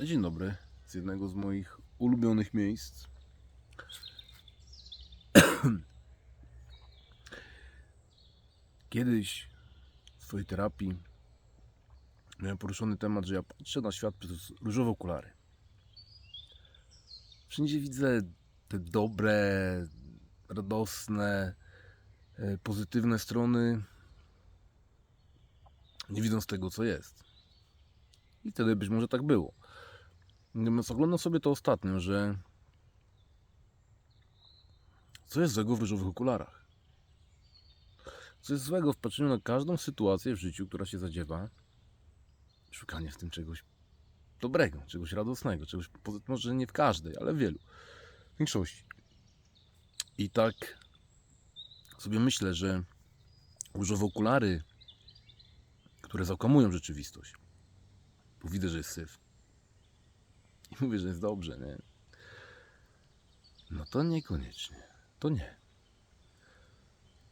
Dzień dobry. Z jednego z moich ulubionych miejsc. Kiedyś w swojej terapii miałem poruszony temat, że ja patrzę na świat przez różowe okulary. Wszędzie widzę te dobre, radosne, e, pozytywne strony, nie widząc tego, co jest. I wtedy być może tak było. Natomiast oglądam sobie to ostatnio, że co jest złego w różowych okularach? Co jest złego w patrzeniu na każdą sytuację w życiu, która się zadziewa? Szukanie w tym czegoś dobrego, czegoś radosnego, czegoś, może nie w każdej, ale w wielu, w większości. I tak sobie myślę, że różowe okulary, które zakłamują rzeczywistość, bo widzę, że jest syf, i mówię, że jest dobrze, nie? No to niekoniecznie. To nie.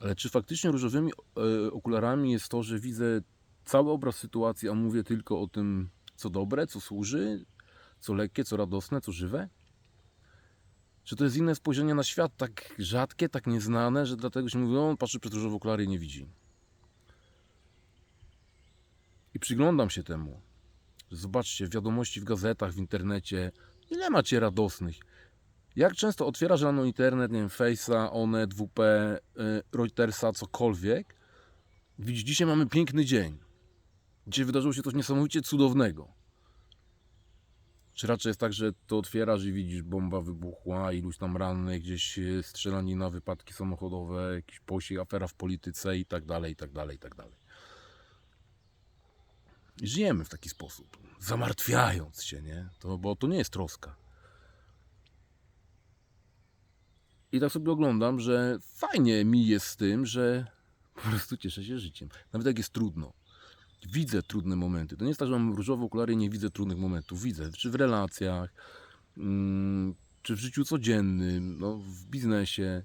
Ale czy faktycznie różowymi e, okularami jest to, że widzę cały obraz sytuacji, a mówię tylko o tym, co dobre, co służy, co lekkie, co radosne, co żywe? Czy to jest inne spojrzenie na świat, tak rzadkie, tak nieznane, że dlatego się mówi, on patrzy przez różowe okulary i nie widzi. I przyglądam się temu. Zobaczcie, wiadomości w gazetach, w internecie. Ile macie radosnych? Jak często otwierasz rano internet, nie wiem, Face'a, Onet, WP, y, Reutersa, cokolwiek. Widzisz, dzisiaj mamy piękny dzień. Dzisiaj wydarzyło się coś niesamowicie cudownego. Czy raczej jest tak, że to otwierasz i widzisz, bomba wybuchła, iluś tam rannych, gdzieś y, strzelanina, wypadki samochodowe, jakiś posiek, afera w polityce i tak dalej, i tak dalej, i tak dalej. Żyjemy w taki sposób, zamartwiając się, nie? To, bo to nie jest troska. I tak sobie oglądam, że fajnie mi jest z tym, że po prostu cieszę się życiem. Nawet jak jest trudno. Widzę trudne momenty. To nie jest tak, że mam różowe okulary i nie widzę trudnych momentów. Widzę, czy w relacjach, mm, czy w życiu codziennym, no, w biznesie.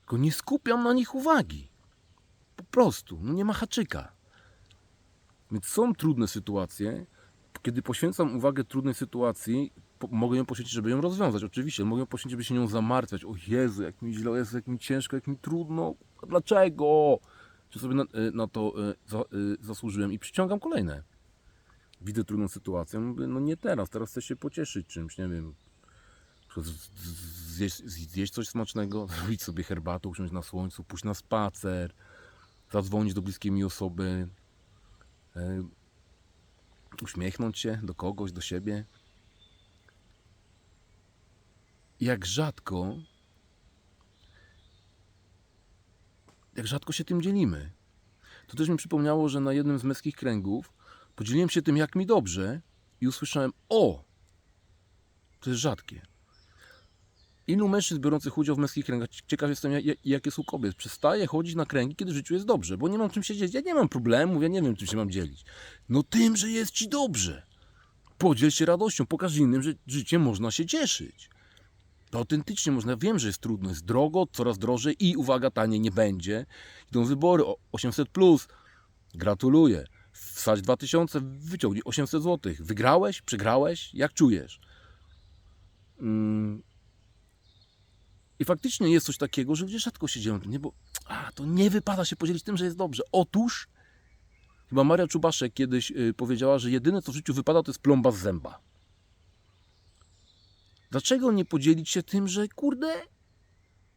Tylko nie skupiam na nich uwagi. Po prostu. No nie ma haczyka. Więc są trudne sytuacje. Kiedy poświęcam uwagę trudnej sytuacji, po, mogę ją poświęcić, żeby ją rozwiązać. Oczywiście, mogę ją poświęcić, żeby się nią zamartwiać. O Jezu, jak mi źle, Jezu, jak mi ciężko, jak mi trudno. Dlaczego? Czy sobie na, y, na to y, y, zasłużyłem i przyciągam kolejne. Widzę trudną sytuację, mówię, no nie teraz, teraz chcę się pocieszyć czymś, nie wiem. Zjeść, zjeść coś smacznego, zrobić sobie herbatę, usiąść na słońcu, pójść na spacer, zadzwonić do bliskiej mi osoby, uśmiechnąć się do kogoś, do siebie. Jak rzadko, jak rzadko się tym dzielimy. To też mi przypomniało, że na jednym z męskich kręgów podzieliłem się tym, jak mi dobrze i usłyszałem, o, to jest rzadkie. Ilu mężczyzn biorących udział w męskich kręgach, ciekaw jestem, jak- jakie są kobiet, przestaje chodzić na kręgi, kiedy w życiu jest dobrze, bo nie mam czym się dzielić. Ja nie mam problemów, ja nie wiem, czym się mam dzielić. No tym, że jest ci dobrze. Podziel się radością, pokaż innym, że życie można się cieszyć. To autentycznie można. Wiem, że jest trudno, jest drogo, coraz drożej i uwaga, taniej nie będzie. Idą wybory o 800. Plus. Gratuluję. Wsadź 2000, wyciągnij 800 zł. Wygrałeś? Przegrałeś? Jak czujesz? Mm. I faktycznie jest coś takiego, że ludzie rzadko się dzieją, nie? Bo a, to nie wypada się podzielić tym, że jest dobrze. Otóż chyba Maria Czubaszek kiedyś y, powiedziała, że jedyne co w życiu wypada to jest plomba z zęba. Dlaczego nie podzielić się tym, że kurde,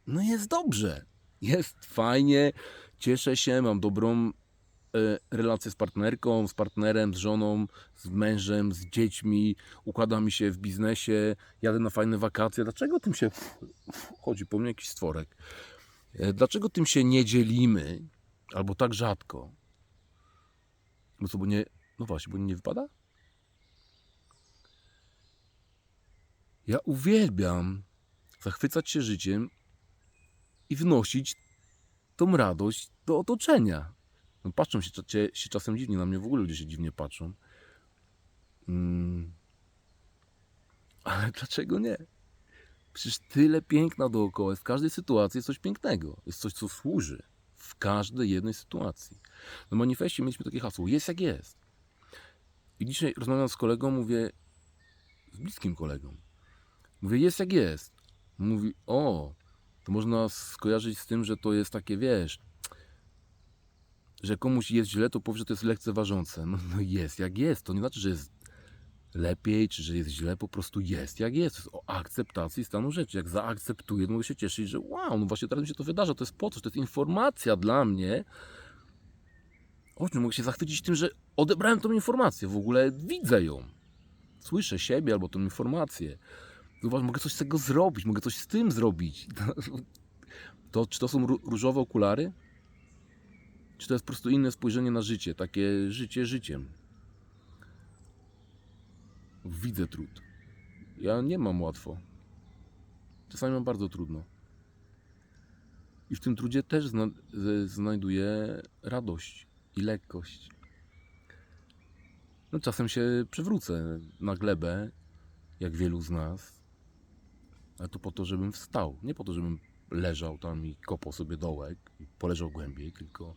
no jest dobrze, jest fajnie, cieszę się, mam dobrą e, relację z partnerką, z partnerem, z żoną, z mężem, z dziećmi, układa mi się w biznesie, jadę na fajne wakacje. Dlaczego tym się chodzi po mnie jakiś stworek? E, Dlaczego tym się nie dzielimy albo tak rzadko? No co, bo nie, no właśnie, bo nie wypada? Ja uwielbiam zachwycać się życiem i wnosić tą radość do otoczenia. No patrzą się, cie- się czasem dziwnie na mnie, w ogóle ludzie się dziwnie patrzą. Mm. Ale dlaczego nie? Przecież tyle piękna dookoła. jest. W każdej sytuacji jest coś pięknego. Jest coś, co służy. W każdej jednej sytuacji. Na manifestie mieliśmy takie hasło: jest jak jest. I dzisiaj rozmawiam z kolegą, mówię, z bliskim kolegą. Mówię, jest jak jest. Mówi, o, to można skojarzyć z tym, że to jest takie, wiesz, że komuś jest źle, to powie, że to jest lekceważące. No, no jest jak jest. To nie znaczy, że jest lepiej, czy że jest źle, po prostu jest jak jest. Jest o akceptacji stanu rzeczy. Jak zaakceptuję, to mogę się cieszyć, że wow, no właśnie teraz mi się to wydarza, to jest po coś, to jest informacja dla mnie. O czym mogę się zachwycić tym, że odebrałem tą informację, w ogóle widzę ją. Słyszę siebie albo tą informację. Zobacz, mogę coś z tego zrobić, mogę coś z tym zrobić. To, czy to są ró- różowe okulary? Czy to jest po prostu inne spojrzenie na życie, takie życie życiem? Widzę trud. Ja nie mam łatwo. Czasami mam bardzo trudno. I w tym trudzie też zna znajduję radość i lekkość. No, czasem się przewrócę na glebę, jak wielu z nas. Ale to po to, żebym wstał. Nie po to, żebym leżał tam i kopał sobie dołek i poleżał głębiej, tylko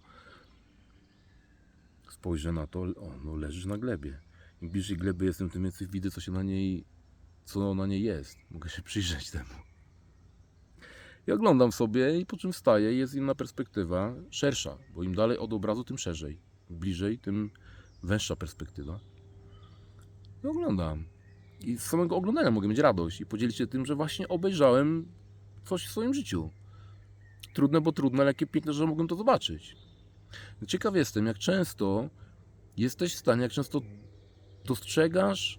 spojrzę na to, o, no leżysz na glebie. Im bliżej gleby jestem, tym więcej widzę, co się na niej, co na niej jest. Mogę się przyjrzeć temu. I oglądam sobie i po czym wstaję jest inna perspektywa, szersza, bo im dalej od obrazu, tym szerzej. Bliżej, tym węższa perspektywa. I oglądam. I z samego oglądania mogę mieć radość i podzielić się tym, że właśnie obejrzałem coś w swoim życiu. Trudne, bo trudne, ale jakie piękne, że mogłem to zobaczyć. Ciekaw jestem, jak często jesteś w stanie, jak często dostrzegasz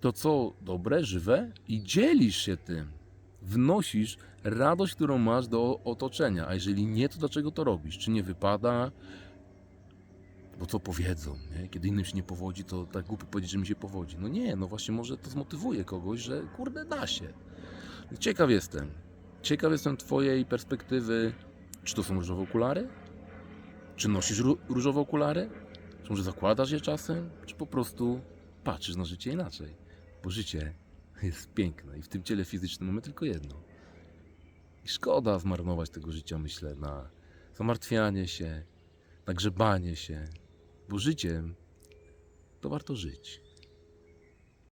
to, co dobre, żywe i dzielisz się tym. Wnosisz radość, którą masz do otoczenia. A jeżeli nie, to dlaczego to robisz? Czy nie wypada? Bo co powiedzą, nie? Kiedy innym się nie powodzi, to tak głupio powiedzieć, że mi się powodzi. No nie, no właśnie może to zmotywuje kogoś, że kurde da się. Ciekaw jestem. Ciekaw jestem twojej perspektywy. Czy to są różowe okulary? Czy nosisz ró- różowe okulary? Czy może zakładasz je czasem? Czy po prostu patrzysz na życie inaczej? Bo życie jest piękne i w tym ciele fizycznym mamy tylko jedno. I szkoda zmarnować tego życia, myślę, na zamartwianie się, na grzebanie się, bo życiem to warto żyć.